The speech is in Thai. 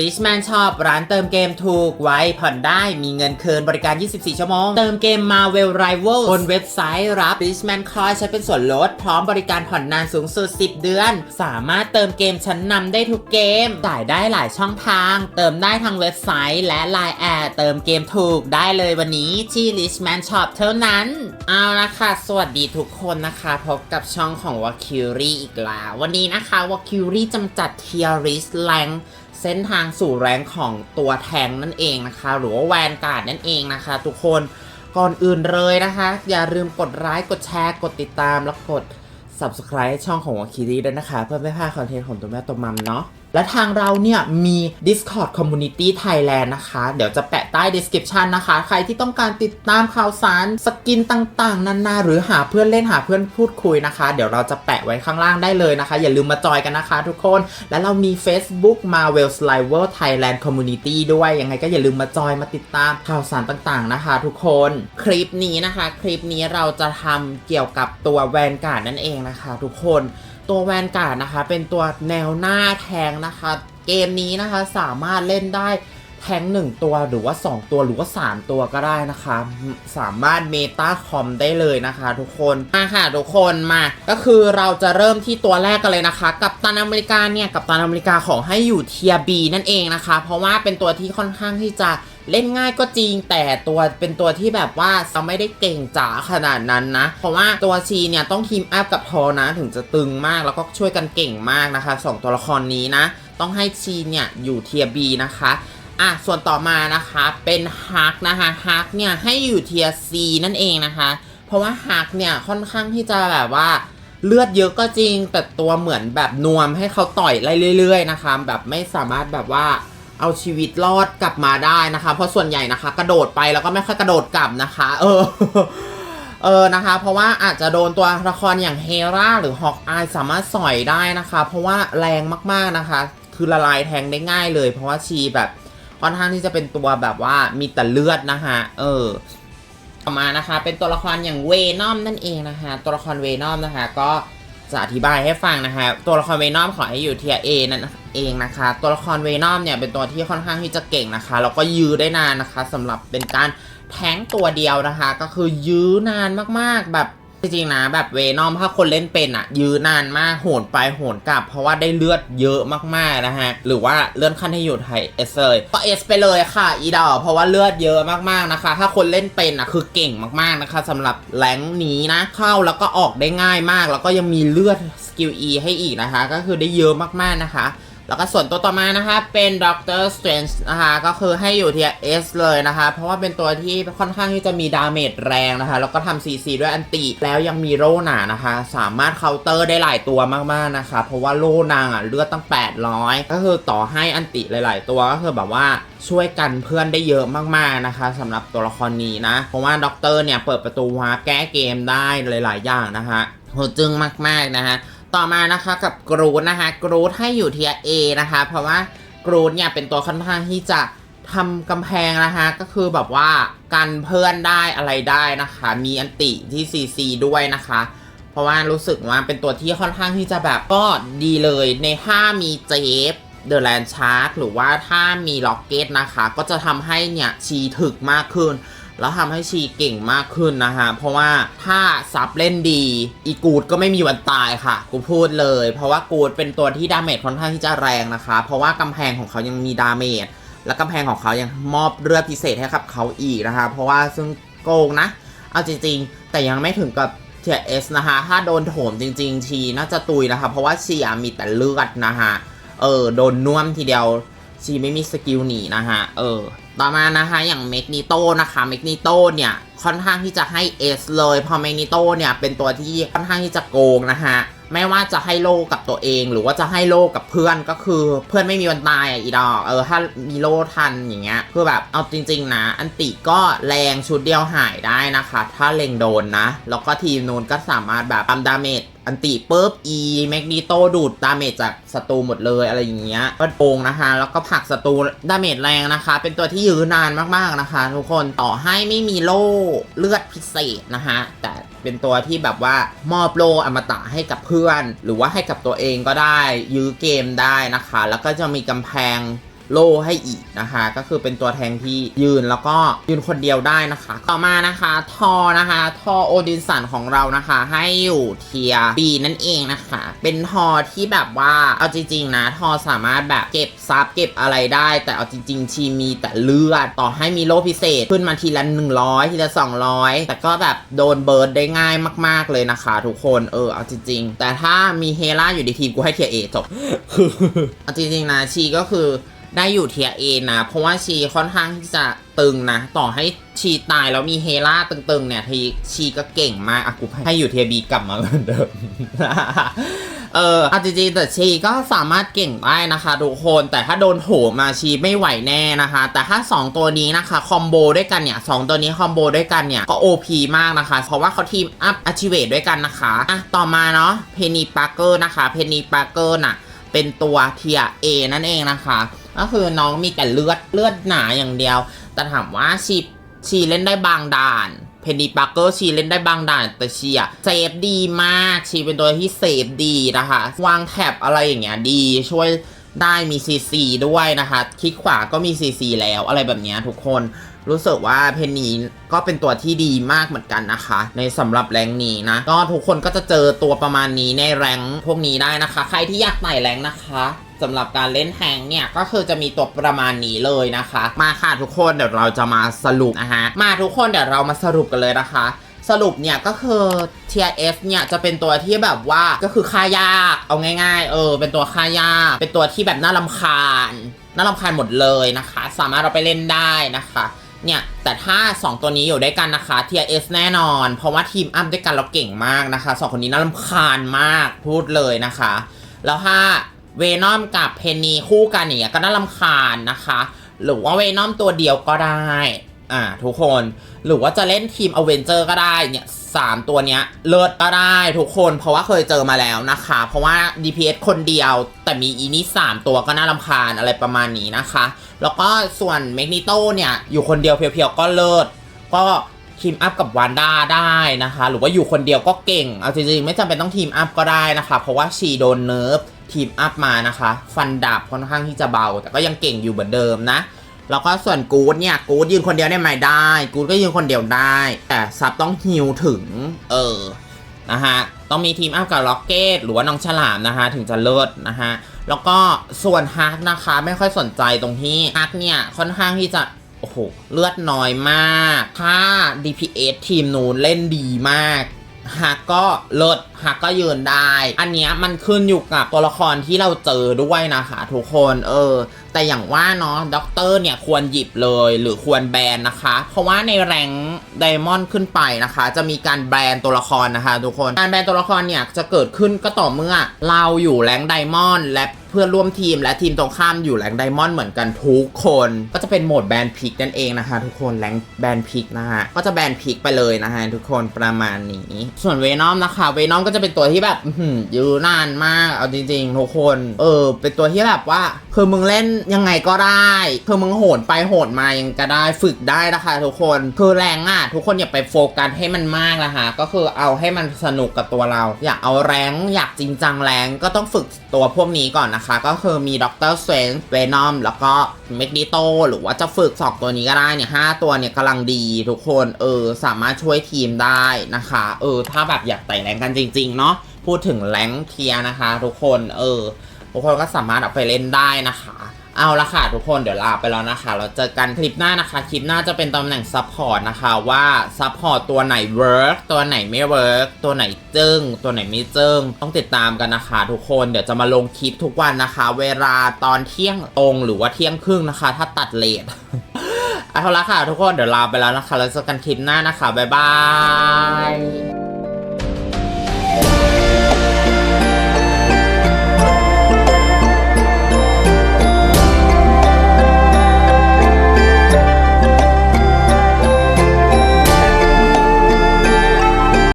Richman Shop ร้านเติมเกมถูกไว้ผ่อนได้มีเงินคืนบริการ 24 ชั่วโมง เติมเกม Marvel Rivals บนเว็บไซต์รับ Richman Coin ใช้เป็นส่วนลด พร้อมบริการผ่อนนานสูงสุด 10 เดือน สามารถเติมเกมชั้นนำได้ทุกเกมจ่ายได้หลายช่องทาง เติมได้ทางเว็บไซต์ และ Line แอดเติมเกมถูกได้เลยวันนี้ที่ Richman Shop เท่านั้น เอาละค่ะ สวัสดีทุกคนนะคะพบกับช่องของ w a k u r i อีกแล้ว วันนี้นะคะ w a k u r i จำจัด Tier List Rank เส้นทางสู่แรงของตัวแทงนั่นเองนะคะ หรือว่าแวนการ์ดนั่นเองนะคะ ทุกคนก่อนอื่นเลยนะคะ อย่าลืมกดไลค์กดแชร์ กดติดตามแล้วกด subscribe ช่องของวอคิรีด้วยนะคะ เพื่อไม่พลาดคอนเทนต์ของตัวแม่ตัวมัมเนาะ และทางเราเนี่ยมี Discord Community Thailand นะคะ เดี๋ยวจะแปะใต้ description นะคะ ใครที่ต้องการติดตามข่าวสารสกินต่างๆ นานาหรือหาเพื่อนเล่นหาเพื่อนพูดคุยนะคะ เดี๋ยวเราจะแปะไว้ข้างล่างได้เลยนะคะ อย่าลืมมาจอยกันนะคะทุกคน และเรามี Facebook Marvel Sliver Thailand Community ด้วย ยังไงก็อย่าลืมมาจอยมาติดตามข่าวสารต่างๆนะคะ ทุกคนคลิปนี้นะคะ คลิปนี้เราจะทำเกี่ยวกับตัวแวนการ์ดนั่นเองนะคะ ทุกคน ตัวแวนการ์ดนะคะ เป็นตัวแนวหน้าแทงนะคะ เกมนี้นะคะสามารถเล่นได้ แทงหนึ่งตัวหรือว่า 2 ตัวหรือว่า 3 ตัวก็ได้นะคะ สามารถเมตาคอมได้เลยนะคะทุกคนมาค่ะทุกคนมาก็คือเราจะเริ่มที่ตัวแรกกันเลยนะคะ กับตันอเมริกาเนี่ยกับตันอเมริกาขอให้อยู่เทียบีนั่นเองนะคะ เพราะว่าเป็นตัวที่ค่อนข้างที่จะเล่นง่ายก็จริงแต่ตัวเป็นตัวที่แบบว่าเราไม่ได้เก่งจ๋าขนาดนั้นนะ เพราะว่าตัวชีเนี่ยต้องทีมอัพกับทอนะถึงจะตึงมากแล้วก็ช่วยกันเก่งมากนะคะสองตัวละครนี้นะ ต้องให้ชีเนี่ยอยู่เทียบีนะคะ อะส่วนต่อมานะคะเป็นฮักนะคะฮักเนี่ยให้อยู่เทียซีนั่นเองนะคะ เพราะว่าฮักเนี่ยค่อนข้างที่จะแบบว่าเลือดเยอะก็จริง แต่ตัวเหมือนแบบนวมให้เขาต่อยไล่เรื่อย ๆ นะคะ แบบไม่สามารถแบบว่าเอาชีวิตรอดกลับมาได้นะคะ เพราะส่วนใหญ่นะคะ กระโดดไปแล้วก็ไม่ค่อยกระโดดกลับนะคะ เออเออนะคะ เพราะว่าอาจจะโดนตัวละครอย่างเฮราหรือฮอกอายสามารถสอยได้นะคะ เพราะว่าแรงมากๆนะคะ คือละลายแทงได้ง่ายเลย เพราะว่าชีแบบ ค่อนข้างที่จะเป็นตัวแบบว่ามีแต่เลือดนะคะเออต่อมานะคะ เป็นตัวละครอย่างเวนอมนั่นเองนะคะตัวละครเวนอมนะคะ ก็จะอธิบายให้ฟังนะคะ ตัวละครเวนอมขอให้อยู่เทียเอนั่นเองนะคะ ตัวละครเวนอมเนี่ยเป็นตัวที่ค่อนข้างที่จะเก่งนะคะแล้วก็ยื้อได้นานนะคะสำหรับเป็นการแทงตัวเดียวนะคะ ก็คือยื้อนานมากๆแบบ จริงๆนะแบบเวนอมถ้าคนเล่นเป็นอะยื้อนานมากโหนไปโหนกลับ เพราะว่าได้เลือดเยอะมากๆนะฮะ หรือว่าเลื่อนขั้นให้อยู่ไทยเอสเลยก็เอสไปเลยค่ะ อีดอเพราะว่าเลือดเยอะมากๆนะคะ ถ้าคนเล่นเป็นอะคือเก่งมากๆนะคะสำหรับแรงนี้นะ เข้าแล้วก็ออกได้ง่ายมาก แล้วก็ยังมีเลือดสกิล E ให้อีกนะคะ ก็คือได้เยอะมากๆนะคะ แล้วก็ส่วนตัวต่อมานะคะเป็นด็อกเตอร์สเตรนจ์นะคะก็คือให้อยู่ที่ S เลยนะคะ เพราะว่าเป็นตัวที่ค่อนข้างที่จะมีดาเมจแรงนะคะ แล้วก็ทำ CC ด้วยอันติแล้วยังมีโล่หนานะคะ สามารถเคาน์เตอร์ได้หลายตัวมากๆนะคะ เพราะว่าโล่นางอะเลือดตั้ง 800 ก็คือต่อให้อันติหลาย ๆ ตัวก็คือแบบว่าช่วยกันเพื่อนได้เยอะมากๆนะคะสำหรับตัวละครนี้นะ เพราะว่าด็อกเตอร์เนี่ยเปิดประตูวาร์ปแก้เกมได้หลาย ๆ อย่างนะคะโหจึงมากๆนะคะ ต่อมานะคะกับกรูดนะคะกรูดให้อยู่เทียเอนะคะ เพราะว่ากรูดเนี่ยเป็นตัวค่อนข้างที่จะทำกำแพงนะคะ ก็คือแบบว่ากันเพื่อนได้อะไรได้นะคะ มีอันติที่ CC ด้วยนะคะ เพราะว่ารู้สึกว่าเป็นตัวที่ค่อนข้างที่จะแบบก็ดีเลยในถ้ามีเจฟเดอะแลนชาร์กหรือว่าถ้ามีล็อกเก็ตนะคะ ก็จะทำให้เนี่ยชีถึกมากขึ้น แล้วทำให้ชีเก่งมากขึ้นนะฮะ เพราะว่าถ้าซับเล่นดี อีกูดก็ไม่มีวันตายค่ะ กูพูดเลย เพราะว่ากูดเป็นตัวที่ดาเมจค่อนข้างที่จะแรงนะคะ เพราะว่ากำแพงของเขายังมีดาเมจ และกำแพงของเขายังมอบเลือดพิเศษให้กับเขาอีกนะคะ เพราะว่าซึ่งโกงนะ เอาจริงๆ แต่ยังไม่ถึงกับเทียเอสนะคะ ถ้าโดนโถมจริง ๆ ชีน่าจะตุยนะคะ เพราะว่าชีมีแต่เลือดนะคะ เออ โดนน่วมทีเดียว ชีไม่มีสกิลหนีนะฮะเออ ต่อมานะคะอย่างเมกนิโตนะคะเมกนิโตเนี่ยค่อนข้างที่จะให้ S เลยเพอเมกนิโตเนี่ยเป็นตัวที่ค่อนข้างที่จะโกงนะฮะไม่ว่าจะให้โลกับตัวเอง หรือว่าจะให้โลกับเพื่อนก็คือเพื่อนไม่มีวันตายอะอีดอกเออถ้ามีโลทันอย่างเงี้ยคือแบบเอาจริง ๆ นะ อันติก็แรงชุดเดียวหายได้นะคะ ถ้าเล็งโดนนะ แล้วก็ทีมนูนก็สามารถแบบทำดาเมจ อันติปุ๊บ E แมกนีโตดูดดาเมจจากศัตรูหมดเลยอะไรอย่างเงี้ยก็โกงนะคะ แล้วก็ผลักศัตรูดาเมจแรงนะคะ เป็นตัวที่ยื้อนานมากๆนะคะ ทุกคนต่อให้ไม่มีโล่เลือดพิเศษนะคะแต่เป็นตัวที่แบบว่ามอบโล่อมตะให้กับเพื่อน หรือว่าให้กับตัวเองก็ได้ ยื้อเกมได้นะคะ แล้วก็จะมีกำแพง โล่ให้อีกนะคะ ก็คือเป็นตัวแทงที่ยืนแล้วก็ยืนคนเดียวได้นะคะ ต่อมานะคะทอนะคะทอโอดินสันของเรานะคะ ให้อยู่เทียบีนั่นเองนะคะ เป็นทอที่แบบว่าเอาจริงๆนะทอสามารถแบบเก็บซับเก็บอะไรได้ แต่เอาจริงๆชีมีแต่เลือดต่อให้มีโล่พิเศษขึ้นมาทีละ100 ทีละ 200 แต่ก็แบบโดนเบิร์ดได้ง่ายมาก ๆเลยนะคะ ทุกคนเออเอาจริงๆ แต่ถ้ามีเฮล่าอยู่ในทีมกูให้เทียเอจบเอาจริงๆนะชีก็คือ ได้อยู่เทียเอนะ เพราะว่าชีค่อนข้างที่จะตึงนะ ต่อให้ชีตายแล้วมีเฮล่าตึงๆเนี่ยทีชีก็เก่งมากอะกูให้อยู่เทียบีกลับมาเหมือนเดิม เอออาจริงๆแต่ชีก็สามารถเก่งได้นะคะทุกคน แต่ถ้าโดนโหมมาชีไม่ไหวแน่นะคะ แต่ถ้า 2 ตัวนี้นะคะคอมโบด้วยกันเนี่ยสองตัวนี้คอมโบด้วยกันเนี่ยก็ OP มากนะคะ เพราะว่าเขาทีมอัพอาชิเวตด้วยกันนะคะอะต่อมาเนาะเพนีปาร์เกอร์นะคะ เพนนีปาร์เกอร์น่ะเป็นตัวเทียเอนั่นเองนะคะ ก็คือน้องมีแต่เลือดเลือดหนาอย่างเดียว แต่ถามว่าชีชีเล่นได้บางด่านเพนนีปาร์เกอร์ชีเล่นได้บางด่านแต่ชีอะเซฟดีมากชีเป็นตัวที่เซฟดีนะคะ วางแท็บอะไรอย่างเงี้ยดีช่วยได้มีซีซีด้วยนะคะ คลิกขวาก็มีซีซีแล้วอะไรแบบเนี้ยทุกคน รู้สึกว่าเพนนีก็เป็นตัวที่ดีมากเหมือนกันนะคะ ในสำหรับแรงนี้นะก็ทุกคนก็จะเจอตัวประมาณนี้ในแรงพวกนี้ได้นะคะ ใครที่อยากไต่แรงนะคะสำหรับการเล่นแทงเนี่ยก็คือจะมีตัวประมาณนี้เลยนะคะ มาค่ะทุกคนเดี๋ยวเราจะมาสรุปนะฮะมาทุกคนเดี๋ยวเรามาสรุปกันเลยนะคะสรุปเนี่ยก็คือ TRF เนี่ยจะเป็นตัวที่แบบว่าก็คือค่ายากเอาง่ายๆ เออ เป็นตัวค่ายาก เป็นตัวที่แบบน่าลำคาญ น่าลำคาญหมดเลยนะคะ สามารถเราไปเล่นได้นะคะ เนี่ยแต่ถ้า 2 ตัวนี้อยู่ด้วยกันนะคะ TRS แน่นอน เพราะว่าทีมอัพด้วยกันเราเก่งมากนะคะสองคนนี้น่ารำคาญมากพูดเลยนะคะ แล้วถ้าเวนอมกับเพนนีคู่กันเนี่ยก็น่ารำคาญนะคะ หรือว่าเวนอมตัวเดียวก็ได้อ่าทุกคนหรือว่าจะเล่นทีมอเวนเจอร์ก็ได้เนี่ย สามตัวเนี้ยเลิศก็ได้ทุกคนเพราะว่าเคยเจอมาแล้วนะคะ เพราะว่า DPS คนเดียวแต่มีอีนี่สามตัวก็น่ารำคาญอะไรประมาณนี้นะคะ แล้วก็ส่วนเมกนิโตเนี่ย อยู่คนเดียวเพียวๆก็เลิศก็ทีมอัพกับวานด้าได้นะคะ หรือว่าอยู่คนเดียวก็เก่ง เอาจริงๆ ไม่จำเป็นต้องทีมอัพก็ได้นะคะ เพราะว่าชีโดนเนิร์ฟทีมอัพมานะคะ ฟันดาบค่อนข้างที่จะเบา แต่ก็ยังเก่งอยู่เหมือนเดิมนะ แล้วก็ส่วนกูดเนี่ยกูดยืนคนเดียวได้ไหมได้ กูดก็ยืนคนเดียวได้ แต่ซับต้องฮิวถึง เออนะฮะต้องมีทีมอัพกับล็อกเก็ตหรือว่าน้องฉลามนะฮะถึงจะเลิศนะฮะแล้วก็ส่วนฮักนะคะไม่ค่อยสนใจตรงที่ฮักเนี่ยค่อนข้างที่จะโอ้โหเลือดน้อยมาก ถ้า DPS ทีมนูนเล่นดีมากฮักก็เลิศฮักก็ยืนได้ อันเนี้ยมันขึ้นอยู่กับตัวละครที่เราเจอด้วยนะคะทุกคน เออ แต่อย่างว่าเนาะด็อกเตอร์เนี่ยควรหยิบเลยหรือควรแบนนะคะ เพราะว่าในแรงไดมอนด์ขึ้นไปนะคะ จะมีการแบนตัวละครนะคะ ทุกคนการแบนตัวละครเนี่ยจะเกิดขึ้นก็ต่อเมื่อเราอยู่แรงไดมอนด์และเพื่อนร่วมทีมและทีมตรงข้ามอยู่แรงไดมอนด์เหมือนกันทุกคน ก็จะเป็นโหมดแบนพิกนั่นเองนะคะ ทุกคนแรงแบนพิกนะฮะก็จะแบนพิกไปเลยนะฮะทุกคนประมาณนี้ ส่วนเวนอมนะคะเวนอมก็จะเป็นตัวที่แบบอื้อหือยืนนานมากเอาจริงๆทุกคนเออเป็นตัวที่แบบว่าคือมึงเล่นยังไงก็ได้คือมึงโหนไปโหนมายังก็ได้ฝึกได้นะคะทุกคนคือแรงอะทุกคนอย่าไปโฟกัสให้มันมากนะคะก็คือเอาให้มันสนุกกับตัวเรา อยากเอาแรงอยากจริงจังแรงก็ต้องฝึกตัวพวกนี้ก่อนนะคะ ก็คือมีด็อกเตอร์สเวนเวนอมแล้วก็เมกนิโตหรือว่าจะฝึกสองตัวนี้ก็ได้เนี่ยห้าตัวเนี่ยกำลังดีทุกคนเออสามารถช่วยทีมได้นะคะ เออ ถ้าแบบอยากไต่แรงกันจริง ๆ เนาะพูดถึงแรงเทียนะคะ ทุกคนเออทุกคนก็สามารถเอาไปเล่นได้นะคะ เอาละค่ะทุกคนเดี๋ยวลาไปแล้วนะคะ เราเจอกันคลิปหน้านะคะ คลิปหน้าจะเป็นตำแหน่งซัพพอร์ตนะคะว่าซัพพอร์ตตัวไหนเวิร์กตัวไหนไม่เวิร์กตัวไหนจึ้งตัวไหนไม่จึ้งต้องติดตามกันนะคะ ทุกคนเดี๋ยวจะมาลงคลิปทุกวันนะคะ เวลาตอนเที่ยงตรงหรือว่าเที่ยงครึ่งนะคะ ถ้าตัดเลทเอาละค่ะ ทุกคนเดี๋ยวลาไปแล้วนะคะ แล้วเจอกันคลิปหน้านะคะบ๊ายบาย